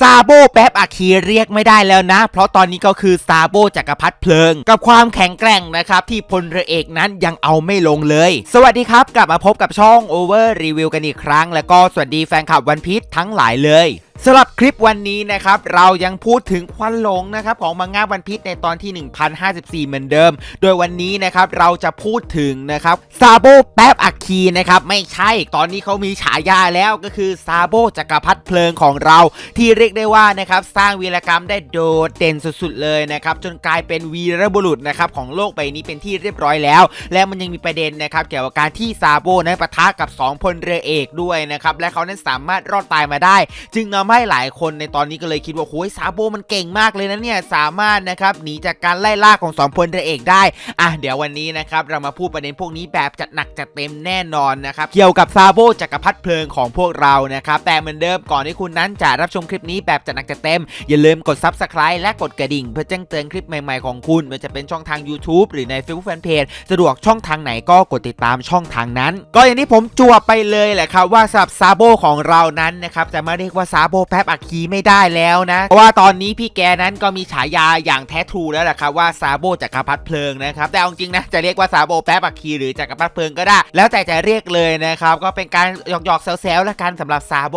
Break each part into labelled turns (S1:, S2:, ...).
S1: ซาโบแป๊บอาคีเรียกไม่ได้แล้วนะ เพราะตอนนี้ก็คือซาโบจักรพรรดิเพลิง กับความแข็งแกร่งนะครับ ที่พลเรือเอกนั้นยังเอาไม่ลงเลย สวัสดีครับ กลับมาพบกับช่อง Over Review กันอีกครั้ง แล้วก็สวัสดีแฟนคลับวันพีชทั้งหลายเลย สำหรับคลิปวันนี้นะครับเรายังพูดถึงควันหลงนะครับของมังงะวันพีชในตอนที่ 1054 เหมือนเดิม โดยวันนี้นะครับเราจะพูดถึงนะครับซาโบแป๊บอักคีนะครับไม่ใช่ตอนนี้เขามีฉายาแล้วก็คือซาโบจักรพรรดิเพลิงของเรา ที่เรียกได้ว่านะครับสร้างวีรกรรมได้โดดเด่นสุดๆเลยนะครับจนกลายเป็นวีรบุรุษนะครับของโลกใบนี้เป็นที่เรียบร้อยแล้ว และมันยังมีประเด็นนะครับเกี่ยวกับการที่ซาโบนั้นปะทะกับ2พลเรือเอกด้วยนะครับและเขานั้นสามารถรอดตายมาได้ จึงทำให้หลายคนในตอนนี้ก็เลยคิดว่าโอ้ยซาโบมันเก่งมากเลยนะเนี่ยสามารถนะครับหนีจากการไล่ล่าของ2พลเรือเอกได้อะเดี๋ยววันนี้นะครับเรามาพูดประเด็นพวกนี้แบบจัดหนักจัดเต็มแน่นอนนะครับเกี่ยวกับซาโบจักรพรรดิเพลิงของพวกเรานะครับแต่เหมือนเดิมก่อนที่คุณนั้นจะรับชมคลิปนี้แบบจัดหนักจัดเต็ม อย่าลืมกด Subscribe และกดกระดิ่ง เพื่อแจ้งเตือนคลิปใหม่ๆของคุณไมันจะเป็นช่องทาง YouTube หรือใน Facebook Fanpage สะดวกช่องทางไหนก็กดติดตามช่องทางนั้น ก็อย่างที่ผมจวบไปเลยแหละครับว่าสำหรับซาโบของเรานั้นนะครับจะมาเรียกว่าซาโบแป๊บอักคีไม่ได้แล้วนะ เพราะว่าตอนนี้พี่แกนั้นก็มีฉายาอย่างแท้ทรูแล้วล่ะครับว่าซาโบจักรพรรดิเพลิงนะครับแต่เอาจริงนะจะเรียกว่าซาโบแป๊บอักคีหรือจักรพรรดิเพลิงก็ได้ แล้วแต่จะเรียกเลยนะครับก็เป็นการหยอกๆแซวๆและกันสำหรับซาโบ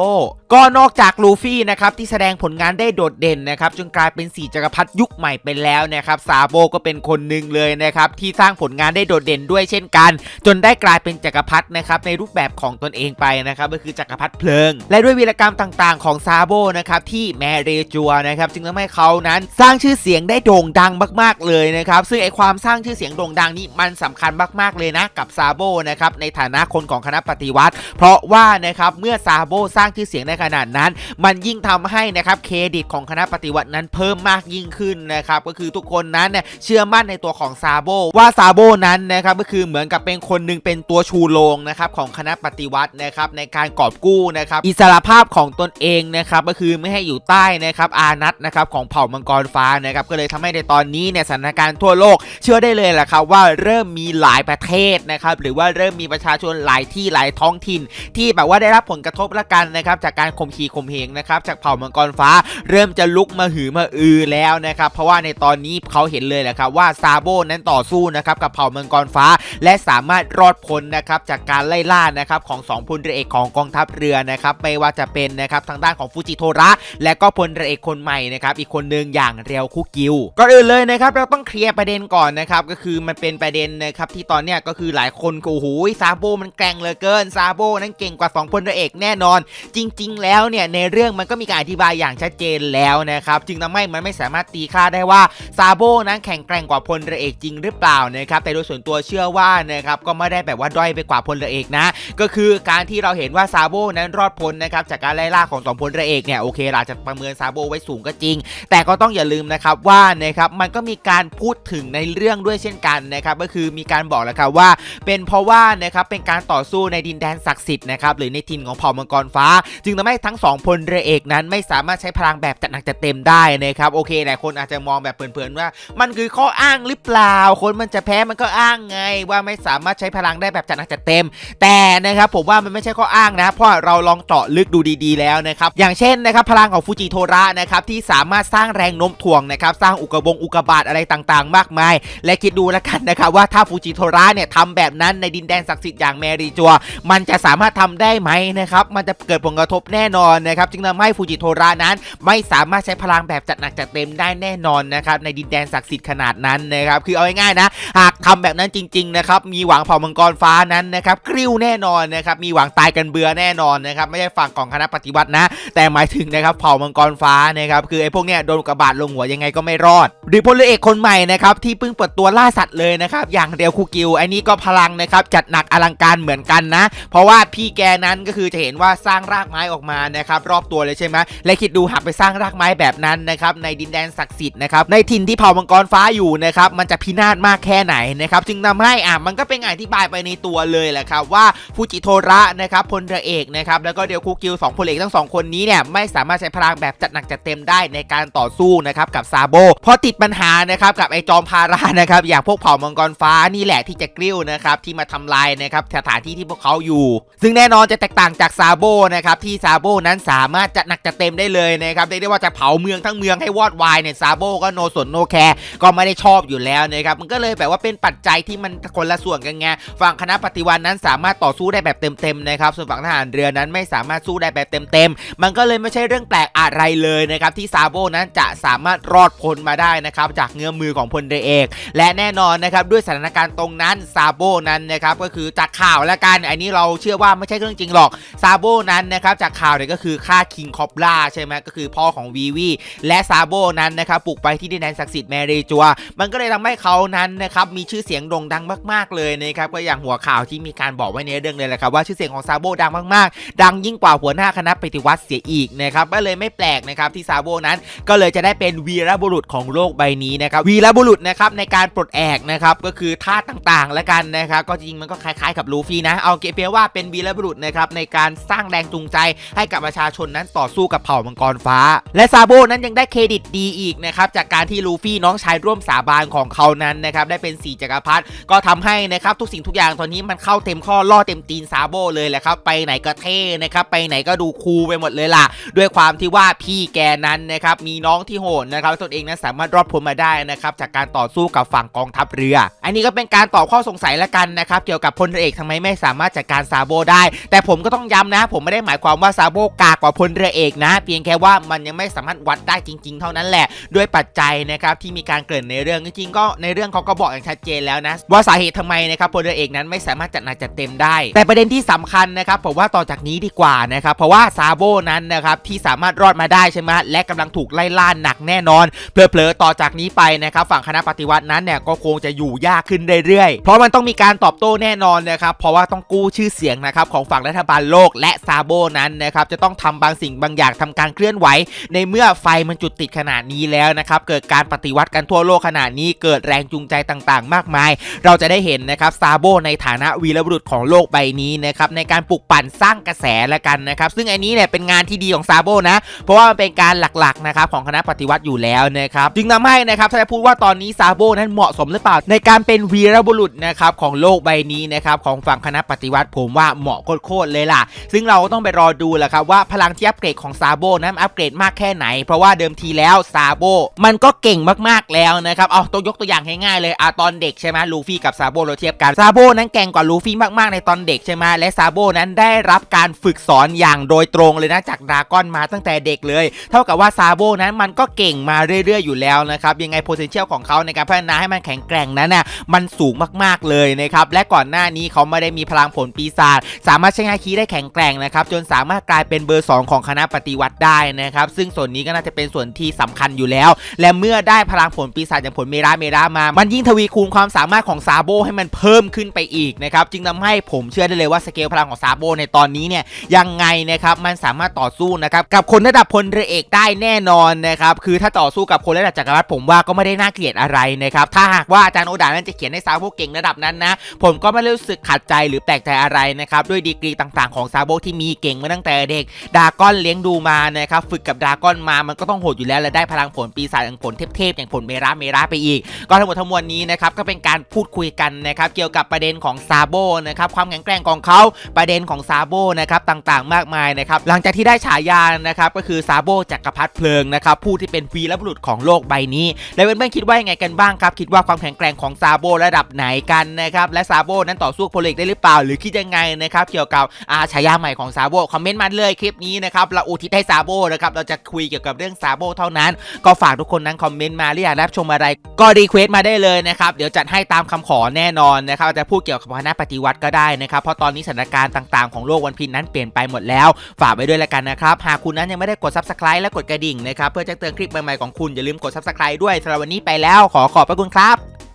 S1: ก็นอกจากลูฟี่นะครับที่แสดงผลงานได้โดดเด่นนะครับจนกลายเป็นสีจักรพรรดิยุคใหม่ไปแล้วนะครับซาโบก็เป็นคนหนึ่งเลยนะครับที่สร้างผลงานได้โดดเด่นด้วยเช่นกัน จนได้กลายเป็นจักรพรรดินะครับในรูปแบบของตนเองไปนะครับก็คือจักรพรรดิเพลิง และด้วยวีรกรรมต่างๆ ของซาโบนะครับที่แมเรจัวนะครับจึงทำให้เขานั้นสร้างชื่อเสียงได้โด่งดังมาก ๆเลยนะครับซึ่งไอความสร้างชื่อเสียงโด่งดังนี้มันสำคัญมากๆเลยนะกับซาโบนะครับในฐานะคนของคณะปฏิวัติ เพราะว่านะครับเมื่อซาโบสร้างชื่อเสียงในขนาดนั้น มันยิ่งทำให้นะครับเครดิตของคณะปฏิวัตินั้นเพิ่มมากยิ่งขึ้นนะครับก็คือทุกคนนั้นเนี่ยเชื่อมั่นในตัวของซาโบว่าซาโบนั้นนะครับก็คือเหมือนกับเป็นคนหนึ่งเป็นตัวชูโรงนะครับของคณะปฏิวัตินะครับในการกอบกู้นะครับอิสรภาพของตนเองนะครับก็คือไม่ให้อยู่ใต้นะครับอานัตนะครับของเผ่ามังกรฟ้านะครับก็เลยทำให้ในตอนนี้เนี่ยสถานการณ์ทั่วโลก เชื่อได้เลยแหละครับว่าเริ่มมีหลายประเทศนะครับหรือว่าเริ่มมีประชาชนหลายที่หลายท้องถิ่น ที่แบบว่าได้รับผลกระทบละกันนะครับจากการข่มขีข่มเหงนะครับจากเผ่ามังกรฟ้า เริ่มจะลุกมาหือมาอือแล้วนะครับเพราะว่าในตอนนี้เขาเห็นเลยแหละครับว่าซาโบนั้นต่อสู้นะครับกับเผ่ามังกรฟ้า และสามารถรอดพ้นนะครับจากการไล่ล่านะครับของสองพลเรือเอกของกองทัพเรือนะครับไม่ว่าจะเป็นนะครับทางด้านของฟูจิโทระและก็พลเรือเอกคนใหม่นะครับอีกคนหนึ่งอย่างเรียวคุกิวก่อนอื่นเลยนะครับเราต้องเคลียร์ประเด็นก่อนนะครับก็คือมันเป็นประเด็นนะครับที่ตอนเนี้ยก็คือหลายคนโอ้โหซาโบมันแกร่งเหลือเกินซาโบนั้นเก่งกว่า2พลเรือเอกแน่นอน จริง ๆแล้วเนี่ยในเรื่องมันก็มีการอธิบายอย่างชัดเจนแล้วนะครับจึงทำให้มันไม่สามารถตีค่าได้ว่าซาโบนั้นแข็งแกร่งกว่าพลเรือเอกจริงหรือเปล่านะครับแต่โดยส่วนตัวเชื่อว่านะครับก็ไม่ได้แบบว่าด้อยไปกว่าพลเรือเอกนะ ก็คือการที่เราเห็นว่าซาโบนั้นรอดพ้นนะครับจากการไล่ล่าของสองพลเรือเอกเนี่ยโอเคเราจะประเมินซาโบไว้สูงก็จริง แต่ก็ต้องอย่าลืมนะครับว่านะครับมันก็มีการพูดถึงในเรื่องด้วยเช่นกันนะครับก็คือมีการบอกแล้วครับว่า เป็นเพราะว่านะครับเป็นการต่อสู้ในดินแดนศักดิ์สิทธิ์นะครับหรือในถิ่นของเผ่ามังกรฟ้า จึงทำให้ทั้งสองพลเรือเอกนั้นไม่สามารถใช้พลังแบบจัดหนักจัดเต็มได้นะครับโอเคหลายคนอาจจะมองแบบเผินๆว่า มันคือข้ออ้างหรือเปล่า คนมันจะแพ้มันก็อ้างไง ว่าไม่สามารถใช้พลังได้แบบจัดหนักจัดเต็ม แต่นะครับผมว่ามันไม่ใช่ข้ออ้างนะเพราะเราลองเจาะลึกดูดีๆแล้วนะครับอย่างเช่นนะครับพลังของฟูจิโทระนะครับที่สามารถสร้างแรงโน้มถ่วงนะครับสร้างอุกกาบงอุกกาบาตอะไรต่างๆ มากมาย และคิดดูแล้วกันนะครับว่าถ้าฟูจิโทระเนี่ยทำแบบนั้นในดินแดนศักดิ์สิทธิ์อย่างแมริจัว มันจะสามารถทำได้ไหมนะครับมันจะเกิดผลกระทบแน่นอนนะครับจึงทำให้ฟูจิโทระนั้น ไม่สามารถใช้พลังแบบจัดหนักจัดเต็มได้แน่นอนนะครับในดินแดนศักดิ์สิทธิ์ขนาดนั้นนะครับคือเอาง่ายๆนะ หากทำแบบนั้นจริงๆนะครับมีหวังเผ่ามังกรฟ้านั้นนะครับกริ้วแน่นอนนะครับมีหวังตายกันเบื่อแน่นอนนะครับไม่ใช่ฝั่งของคณะปฏิวัตินะ แต่หมายถึงนะครับเผ่ามังกรฟ้านะครับคือไอ้พวกเนี้ยโดนกระบาดลงหัวยังไงก็ไม่รอด หรือพลเรือเอกคนใหม่นะครับที่เพิ่งเปิดตัวล่าสัตว์เลยนะครับอย่างเดียวคูกิวไอ้นี่ก็พลังนะครับจัดหนักอลังการเหมือนกันนะ เพราะว่าพี่แกนั้นก็คือจะเห็นว่าสร้างรากไม้ออกมานะครับรอบตัวเลยใช่ไหมและคิดดูหากไปสร้างรากไม้แบบนั้นนะครับในดินแดนศักดิ์สิทธิ์นะครับในถิ่นที่เผ่ามังกรฟ้าอยู่นะครับมันจะพินาศมากแค่ไหนนะครับจึงทำให้อะมันก็เป็นอธิบายไปในตัวเลยแหละครับว่าฟูจิโทระนะครับพลเรือเอกนะครับแล้วก็เดียวคูกิวสองพลเอกทั้งสองคนนี้เนี่ยไม่สามารถใช้พลังแบบจัดหนักจัดเต็มได้ในการต่อสู้นะครับกับซาโบเพราะติดปัญหานะครับกับไอจอมพารานะครับอย่างพวกเผ่ามังกรฟ้านี่แหละที่จะกลิ้วนะครับที่มาทำลายนะครับสถานที่ที่พวกเขาอยู่ ซึ่งแน่นอนจะแตกต่างจากซาโบนะครับที่สาโบนั้นสามารถจะหนักจะเต็มได้เลยนะครับเรียกได้ว่าจะเผาเมืองทั้งเมืองให้วอดวายเนี่ยซาโบก็โนสนโนแคร์ก็ไม่ได้ชอบอยู่แล้วนะครับมันก็เลยแบบว่าเป็นปัจจัยที่มันคนละส่วนกันไงฝั่งคณะปฏิวัตินั้นสามารถต่อสู้ได้แบบเต็มๆนะครับส่วนฝั่งทหารเรือนั้นไม่สามารถสู้ได้แบบเต็มๆมันก็เลยไม่ใช่เรื่องแปลกอะไรเลยนะครับที่ซาโบนั้นจะสามารถรอดพ้นมาได้นะครับจากเงื้อมือของพลเรือเอก และแน่นอนนะครับด้วยสถานการณ์ตรงนั้นซาโบนั้นนะครับก็คือจากข่าวแล้วกันอันนี้เราเชื่อว่าไม่ใช่เรื่องจริงหรอกซาโบนั้นนะครับจากข่าวเนี่ยก็คือฆ่าคิงคอปลาใช่ไหมก็คือพ่อของวีวีและซาโบนั้นนะครับปลุกไปที่ดินแดนศักดิ์สิทธิ์แมเรจัว มันก็เลยทำให้เขานั้นนะครับมีชื่อเสียงโด่งดังมาก ๆเลยนะครับก็อย่างหัวข่าวที่มีการบอกไว้ในเรื่องเลยแหละครับว่าชื่อเสียงของซาโบดังมากๆ ดังยิ่งกว่าหัวหน้าคณะปฏิวัติเสียอีกนะครับก็เลยไม่แปลกนะครับที่ซาโบนั้นก็เลยจะได้เป็นวีรบุรุษของโลกใบนี้นะครับวีรบุรุษนะครับในการปลดแอกนะครับก็คือท่าต่างๆแล้วกันนะครับก็จริงมันก็คล้ายๆกับลูฟี่นะเอาเกเพียว่าเป็นวีรบุรุษนะครับในการสร้างแรงจูงใจให้กับประชาชนนั้นต่อสู้กับเผ่ามังกรฟ้า และซาโบนั้นยังได้เครดิตดีอีกนะครับจากการที่ลูฟี่น้องชายร่วมสาบานของเขานั้นนะครับได้เป็นสีจักรพรรดิก็ทำให้นะครับทุกสิ่งทุกอย่างตอนนี้มันเข้าเต็มข้อล่อเต็มตีนซาโบเลยแหละครับไปไหนก็เท่นะครับไปไหนก็ดูคูลไปหมดเลยล่ะ ด้วยความที่ว่าพี่แกนั้นนะครับมีน้องที่โหดนะครับตนเองนั้นสามารถรอดพ้นมาได้นะครับจากการต่อสู้กับฝั่งกองทัพเรือ อันนี้ก็เป็นการตอบข้อสงสัยละกันนะครับเกี่ยวกับพลเอกทำไมไม่สามารถจัดการซาโบได้ แต่ผมก็ต้องย้ำนะ ผมไม่ได้หมายความว่าซาโบกากว่าพลเรือเอกนะ เพียงแค่ว่ามันยังไม่สามารถวัดได้จริง ๆ เท่านั้นแหละ ด้วยปัจจัยนะครับที่มีการเกริ่นในเรื่องจริงๆก็ในเรื่องเขาก็บอกอย่างชัดเจนแล้วนะว่าสาเหตุทำไมนะครับพลเรือเอกนั้นไม่สามารถจัดหนักจัดเต็มได้ แต่ประเด็นที่สำคัญนะครับผมว่าต่อจากนี้ดีกว่านะครับเพราะว่าซาโบนั้นนะครับที่สามารถรอดมาได้ใช่ไหมและกำลังถูกไล่ล่าหนักแน่นอนเผลอๆต่อจากนี้ไปนะครับฝั่งคณะปฏิวัตินั้นเนี่ยก็คงจะอยู่ยากขึ้นเรื่อยๆ เพราะมันต้องมีการตอบโต้แน่นอนนะครับเพราะว่าต้องกู้ชื่อเสียงนะครับของฝั่งรัฐบาลโลกและซาโบนั้นนะครับจะต้องทำบางสิ่งบางอย่างทำการเคลื่อนไหว ในเมื่อไฟมันจุดติดขนาดนี้แล้วนะครับเกิดการปฏิวัติกันทั่วโลกขนาดนี้เกิดแรงจูงใจต่างๆ มากมาย เราจะได้เห็นนะครับซาโบในฐานะวีรบุรุษของโลกใบนี้นะครับในการปลุกปั่นสร้างกระแสละกันนะครับซึ่งอันนี้เนี่ยเป็นงานที่ดีของซาโบนะ เพราะว่ามันเป็นการหลักๆนะครับของคณะปฏิวัติอยู่แล้วนะครับจึงทำให้นะครับถ้าจะพูดว่าตอนนี้ซาโบนั้นเหมาะสมหรือเปล่า ในการเป็นวีรบุรุษนะครับของโลกใบนี้นะครับของฝั่งคณะปฏิวัติผมว่าเหมาะโคตรๆเลยล่ะ ซึ่งเราก็ต้องไปรอดูแหละครับว่าพลังที่อัปเกรดของซาโบนั้นอัปเกรดมากแค่ไหน เพราะว่าเดิมทีแล้วซาโบมันก็เก่งมากๆแล้วนะครับเอาตัวยกตัวอย่างง่ายๆเลยอะตอนเด็กใช่ไหมลูฟี่กับซาโบเราเทียบกันซาโบนั้นเก่งกว่าลูฟี่มากๆในตอนเด็กใช่ไหมและซาโบนั้นได้รับการฝึกสอนอย่างโดยตรงเลยนะจากดราก้อนมาตั้งแต่เด็กเลย เท่ากับว่าซาโบนั้นมันก็เก่งมาเรื่อยๆอยู่แล้วนะครับยังไง potential ของเขาในการพัฒนาให้มันแข็งแกร่งนั้นน่ะมันสูงมากๆเลยนะครับและก่อนหน้านี้เขาไม่ได้มีพลังผลปีศาจสามารถใช้งานคีได้แข็งแกร่งนะครับจนสามารถกลายเป็นเบอร์ 2 ของคณะปฏิวัติได้นะครับ ซึ่งส่วนนี้ก็น่าจะเป็นส่วนที่สำคัญอยู่แล้ว และเมื่อได้พลังผลปีศาจอย่างผลเมราเมรามา มันยิ่งทวีคูณความสามารถของซาโบให้มันเพิ่มขึ้นไปอีกนะครับ จึงทำให้ผมเชื่อได้เลยว่าสเกลพลังของซาโบในตอนนี้เนี่ยยังไงนะครับมันสามารถต่อสู้นะครับกับคนระดับพลเรือเอกได้แน่นอนนะครับคือถ้าต่อสู้กับคนระดับจักรวรรดิผมว่าก็ไม่ได้น่าเกลียดอะไรนะครับถ้าหากว่าอาจารย์โอดานั้นจะเขียนให้ซาโบเก่งระดับนั้นนะผมก็ไม่ได้รู้สึกขัดใจหรือแปลกใจอะไรนะครับด้วยดีกรีต่าง ๆของซาโบที่มีเก่งมาตั้งแต่เด็กดาก้อนเลี้ยงดูมานะครับฝึกกับดาก้อนมามันก็ต้องโหดอยู่แล้วและได้พลังผลปีศาจอย่างผลเทพๆอย่างผลเมราเมราไปอีก ก็ทั้งหมดทั้งมวลนี้นะครับก็เป็นการพูดคุยกันนะครับเกี่ยวกับประเด็นของซาโบนะครับความแข็งแกร่งของเขาประเด็นของซาโบนะครับต่างๆ มากมายนะครับหลังจากที่ได้ฉายานะครับก็คือซาโบจักรพรรดิเพลิงนะครับผู้ที่เป็นวีรบุรุษของโลกใบนี้ แล้วเพื่อนๆคิดว่ายังไงกันบ้างครับ คิดว่าความแข็งแกร่งของซาโบระดับไหนกันนะครับและซาโบนั้นต่อสู้โพลิกได้หรือเปล่า หรือคิดยังไงนะครับเกี่ยวกับอาฉายาใหม่ของซาโบคอมเมนต์มาเลยคลิปนี้นะครับเราอุทิศให้ซาโบนะครับเราจะคุยเกี่ยวกับเรื่องซาโบเท่านั้น ก็ฝากทุกคนนั้นคอมเมนต์มาหรืออยากรับชมอะไร ก็รีเควสต์มาได้เลยนะครับเดี๋ยวจัดให้ตามคำขอแน่นอนนะครับจะพูดเกี่ยวกับคณะปฏิวัติก็ได้นะครับเพราะตอนนี้สถานการณ์ต่างๆของโลกวันพินนั้นเปลี่ยนไปหมดแล้ว ฝากไว้ด้วยละกันนะครับหากคุณนั้นยังไม่ได้กด subscribe และกดกระดิ่งนะครับเพื่อแจ้งเตือนคลิปใหม่ๆของคุณอย่าลืมกด subscribe ด้วยสำหรับวันนี้ไปแล้วขอขอบพระคุณครับ